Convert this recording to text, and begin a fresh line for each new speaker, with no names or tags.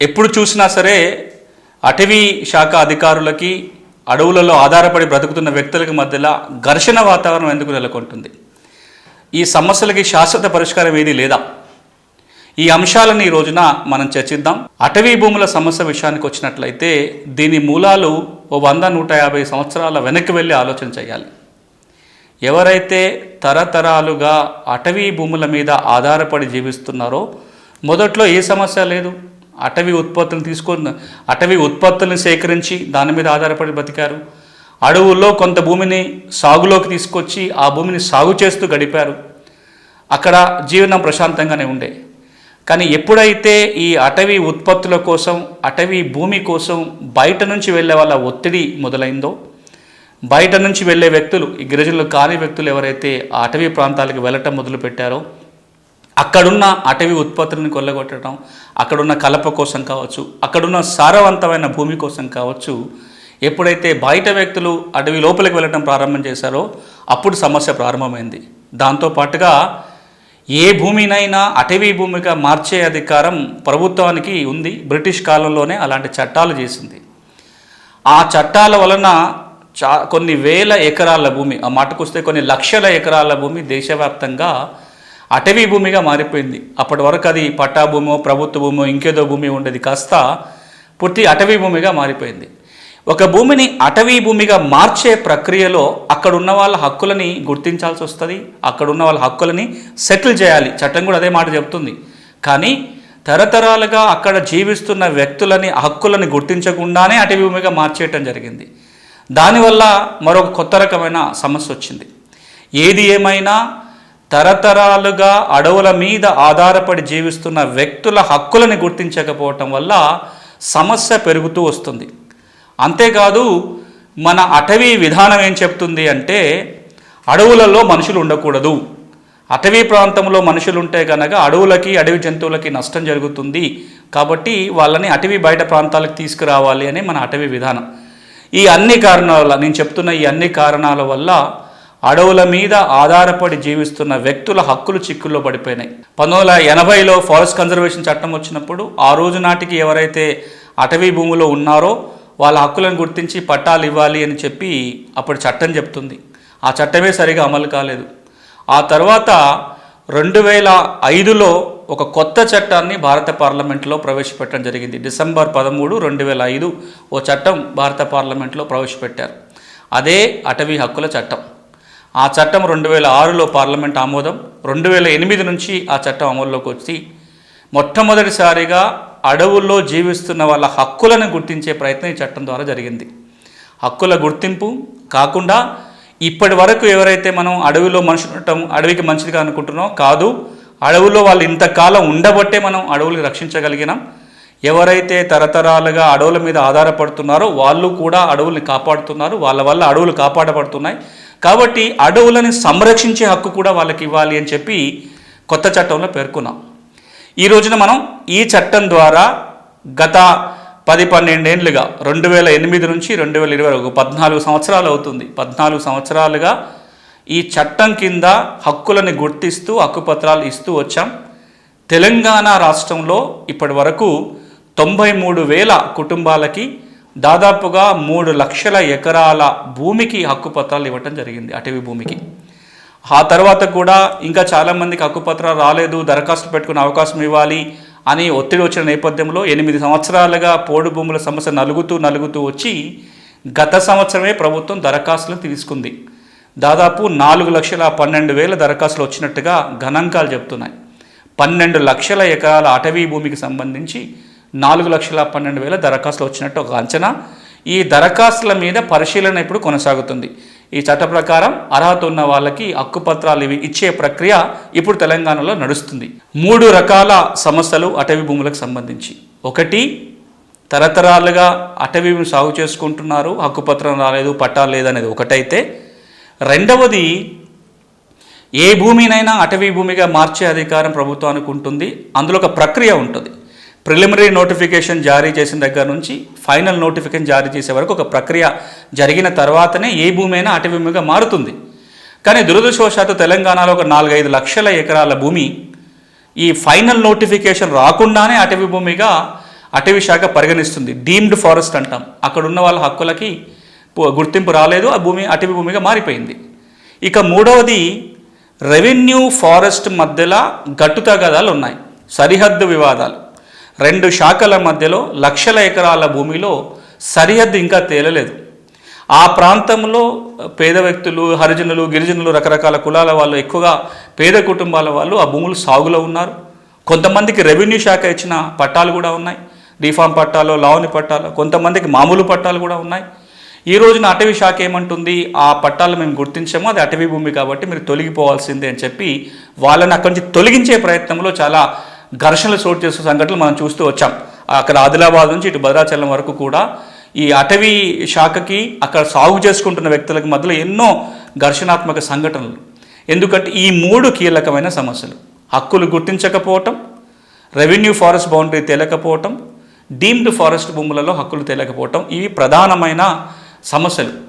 ఎప్పుడు చూసినా సరే అటవీ శాఖ అధికారులకి అడవులలో ఆధారపడి బ్రతుకుతున్న వ్యక్తులకి మధ్యలో ఘర్షణ వాతావరణం ఎందుకు నెలకొంటుంది? ఈ సమస్యలకి శాశ్వత పరిష్కారం ఏది లేదా? ఈ అంశాలను ఈ రోజున మనం చర్చిద్దాం. అటవీ భూముల సమస్య విషయానికి వచ్చినట్లయితే దీని మూలాలు ఓ వంద నూట యాభై సంవత్సరాల వెనక్కి వెళ్ళి ఆలోచన చేయాలి. ఎవరైతే తరతరాలుగా అటవీ భూముల మీద ఆధారపడి జీవిస్తున్నారో మొదట్లో ఏ సమస్య లేదు. అటవీ ఉత్పత్తులను తీసుకొని అటవీ ఉత్పత్తులను సేకరించి దాని మీద ఆధారపడి బతికారు. అడవుల్లో కొంత భూమిని సాగులోకి తీసుకొచ్చి ఆ భూమిని సాగు చేస్తూ గడిపారు. అక్కడ జీవనం ప్రశాంతంగానే ఉండే. కానీ ఎప్పుడైతే ఈ అటవీ ఉత్పత్తుల కోసం అటవీ భూమి కోసం బయట నుంచి వెళ్ళే వాళ్ళ ఒత్తిడి మొదలైందో బయట నుంచి వెళ్ళే వ్యక్తులు ఈ గిరిజనులు కాని వ్యక్తులు ఎవరైతే ఆ అటవీ ప్రాంతాలకు వెళ్ళటం మొదలుపెట్టారో అక్కడున్న అటవీ ఉత్పత్తులను కొల్లగొట్టడం అక్కడున్న కలప కోసం కావచ్చు అక్కడున్న సారవంతమైన భూమి కోసం కావచ్చు ఎప్పుడైతే బయట వ్యక్తులు అడవి లోపలికి వెళ్ళటం ప్రారంభం చేశారో అప్పుడు సమస్య ప్రారంభమైంది. దాంతో పాటుగా ఏ భూమినైనా అటవీ భూమిగా మార్చే అధికారం ప్రభుత్వానికి ఉంది బ్రిటిష్ కాలంలోనే అలాంటి చట్టాలు చేసింది. ఆ చట్టాల వలన చా కొన్ని వేల ఎకరాల భూమి ఆ మాటకొస్తే కొన్ని లక్షల ఎకరాల భూమి దేశవ్యాప్తంగా అటవీ భూమిగా మారిపోయింది. అప్పటి వరకు అది పట్టా భూమో ప్రభుత్వ భూమో ఇంకేదో భూమి ఉండేది. కాస్త పూర్తి అటవీ భూమిగా మారిపోయింది. ఒక భూమిని అటవీ భూమిగా మార్చే ప్రక్రియలో అక్కడ ఉన్న వాళ్ళ హక్కులని గుర్తించాల్సి వస్తుంది. అక్కడ ఉన్న వాళ్ళ హక్కులని సెటిల్ చేయాలి. చట్టం కూడా అదే మాట చెప్తుంది. కానీ తరతరాలుగా అక్కడ జీవిస్తున్న వ్యక్తులని హక్కులని గుర్తించకుండానే అటవీ భూమిగా మార్చేయటం జరిగింది. దానివల్ల మరొక కొత్త రకమైన సమస్య వచ్చింది. ఏది ఏమైనా తరతరాలుగా అడవుల మీద ఆధారపడి జీవిస్తున్న వ్యక్తుల హక్కులను గుర్తించకపోవటం వల్ల సమస్య పెరుగుతూ వస్తుంది. అంతేకాదు మన అటవీ విధానం ఏం చెప్తుంది అంటే అడవులలో మనుషులు ఉండకూడదు. అటవీ ప్రాంతంలో మనుషులు ఉంటే కనుక అడవులకి అడవి జంతువులకి నష్టం జరుగుతుంది. కాబట్టి వాళ్ళని అటవీ బయట ప్రాంతాలకు తీసుకురావాలి అని మన అటవీ విధానం. ఈ అన్ని కారణాల వల్ల నేను చెప్తున్న ఈ అన్ని కారణాల వల్ల అడవుల మీద ఆధారపడి జీవిస్తున్న వ్యక్తుల హక్కులు చిక్కుల్లో పడిపోయినాయి. పంతొమ్మిది వందల ఎనభైలో ఫారెస్ట్ కన్జర్వేషన్ చట్టం వచ్చినప్పుడు ఆ రోజు నాటికి ఎవరైతే అటవీ భూమిలో ఉన్నారో వాళ్ళ హక్కులను గుర్తించి పట్టాలు ఇవ్వాలి అని చెప్పి అప్పుడు చట్టం చెప్తుంది. ఆ చట్టమే సరిగా అమలు కాలేదు. ఆ తర్వాత రెండు వేల ఐదులో ఒక కొత్త చట్టాన్ని భారత పార్లమెంట్లో ప్రవేశపెట్టడం జరిగింది. డిసెంబర్ పదమూడు రెండు వేల ఐదు ఓ చట్టం భారత పార్లమెంట్లో ప్రవేశపెట్టారు. అదే అటవీ హక్కుల చట్టం. ఆ చట్టం రెండు వేల ఆరులో పార్లమెంట్ ఆమోదం రెండు వేల ఎనిమిది నుంచి ఆ చట్టం అమల్లోకి వచ్చి మొట్టమొదటిసారిగా అడవుల్లో జీవిస్తున్న వాళ్ళ హక్కులను గుర్తించే ప్రయత్నం ఈ చట్టం ద్వారా జరిగింది. హక్కుల గుర్తింపు కాకుండా ఇప్పటి వరకు ఎవరైతే మనం అడవిలో మనుషులు ఉండటం అడవికి మంచిదిగా అనుకుంటున్నాం కాదు అడవుల్లో వాళ్ళు ఇంతకాలం ఉండబట్టే మనం అడవులు రక్షించగలిగినాం. ఎవరైతే తరతరాలుగా అడవుల మీద ఆధారపడుతున్నారో వాళ్ళు కూడా అడవుల్ని కాపాడుతున్నారు. వాళ్ళ వల్ల అడవులు కాపాడబడుతున్నాయి. కాబట్టి అడవులని సంరక్షించే హక్కు కూడా వాళ్ళకి ఇవ్వాలి అని చెప్పి కొత్త చట్టంలో పేర్కొన్నాం. ఈ రోజున మనం ఈ చట్టం ద్వారా గత పది పన్నెండేండ్లుగా రెండు వేల ఎనిమిది నుంచి రెండు వేల ఇరవై ఒక పద్నాలుగు సంవత్సరాలు అవుతుంది. పద్నాలుగు సంవత్సరాలుగా ఈ చట్టం కింద హక్కులని గుర్తిస్తూ హక్కుపత్రాలు ఇస్తూ వచ్చాం. తెలంగాణ రాష్ట్రంలో ఇప్పటి వరకు తొంభై మూడు వేల కుటుంబాలకి దాదాపుగా మూడు లక్షల ఎకరాల భూమికి హక్కుపత్రాలు ఇవ్వటం జరిగింది అటవీ భూమికి. ఆ తర్వాత కూడా ఇంకా చాలామందికి హక్కుపత్రాలు రాలేదు దరఖాస్తు పెట్టుకునే అవకాశం ఇవ్వాలి అని ఒత్తిడి వచ్చిన నేపథ్యంలో ఎనిమిది సంవత్సరాలుగా పోడు భూముల సమస్య నలుగుతూ నలుగుతూ వచ్చి గత సంవత్సరమే ప్రభుత్వం దరఖాస్తులు తీసుకుంది. దాదాపు నాలుగు లక్షల పన్నెండు వేల దరఖాస్తులు వచ్చినట్టుగా గణాంకాలు చెప్తున్నాయి. పన్నెండు లక్షల ఎకరాల అటవీ భూమికి సంబంధించి నాలుగు లక్షల పన్నెండు వేల దరఖాస్తులు వచ్చినట్టు ఒక అంచనా. ఈ దరఖాస్తుల మీద పరిశీలన ఇప్పుడు కొనసాగుతుంది. ఈ చట్ట ప్రకారం అర్హత ఉన్న వాళ్ళకి హక్కుపత్రాలు ఇవి ఇచ్చే ప్రక్రియ ఇప్పుడు తెలంగాణలో నడుస్తుంది. మూడు రకాల సమస్యలు అటవీ భూములకు సంబంధించి. ఒకటి తరతరాలుగా అటవీ భూమి సాగు చేసుకుంటున్నారు హక్కుపత్రం రాలేదు పట్టాలు లేదనేది ఒకటైతే. రెండవది ఏ భూమినైనా అటవీ భూమిగా మార్చే అధికారం ప్రభుత్వానికి ఉంటుంది. అందులో ఒక ప్రక్రియ ఉంటుంది. ప్రిలిమినరీ నోటిఫికేషన్ జారీ చేసిన దగ్గర నుంచి ఫైనల్ నోటిఫికేషన్ జారీ చేసే వరకు ఒక ప్రక్రియ జరిగిన తర్వాతనే ఏ భూమి అయినా అటవీ భూమిగా మారుతుంది. కానీ దురదృష్టవశాత్తు తెలంగాణలో ఒక నాలుగైదు లక్షల ఎకరాల భూమి ఈ ఫైనల్ నోటిఫికేషన్ రాకుండానే అటవీ భూమిగా అటవీ శాఖ పరిగణిస్తుంది. డీమ్డ్ ఫారెస్ట్ అంటాం. అక్కడ ఉన్న వాళ్ళ హక్కులకి గుర్తింపు రాలేదు. ఆ భూమి అటవీ భూమిగా మారిపోయింది. ఇక మూడవది రెవెన్యూ ఫారెస్ట్ మధ్యలో గట్టుతగాదాలు ఉన్నాయి. సరిహద్దు వివాదాలు. రెండు శాఖల మధ్యలో లక్షల ఎకరాల భూమిలో సరిహద్దు ఇంకా తేలలేదు. ఆ ప్రాంతంలో పేద వ్యక్తులు హరిజనులు గిరిజనులు రకరకాల కులాల వాళ్ళు ఎక్కువగా పేద కుటుంబాల వాళ్ళు ఆ భూములు సాగులో ఉన్నారు. కొంతమందికి రెవెన్యూ శాఖ ఇచ్చిన పట్టాలు కూడా ఉన్నాయి. డిఫామ్ పట్టాలు లావుని పట్టాలు కొంతమందికి మామూలు పట్టాలు కూడా ఉన్నాయి. ఈ రోజున అటవీ శాఖ ఏమంటుంది? ఆ పట్టాలు మేము గుర్తించాము అది అటవీ భూమి కాబట్టి మీరు తొలగిపోవాల్సిందే అని చెప్పి వాళ్ళని అక్కడి నుంచి తొలగించే ప్రయత్నంలో చాలా ఘర్షణలు చోటు చేసే సంఘటనలు మనం చూస్తూ వచ్చాం. అక్కడ ఆదిలాబాద్ నుంచి ఇటు భద్రాచలం వరకు కూడా ఈ అటవీ శాఖకి అక్కడ సాగు చేసుకుంటున్న వ్యక్తులకు మధ్యలో ఎన్నో ఘర్షణాత్మక సంఘటనలు. ఎందుకంటే ఈ మూడు కీలకమైన సమస్యలు. హక్కులు గుర్తించకపోవటం రెవెన్యూ ఫారెస్ట్ బౌండరీ తేలకపోవటం డీమ్డ్ ఫారెస్ట్ భూములలో హక్కులు తేలకపోవటం ఇవి ప్రధానమైన సమస్యలు.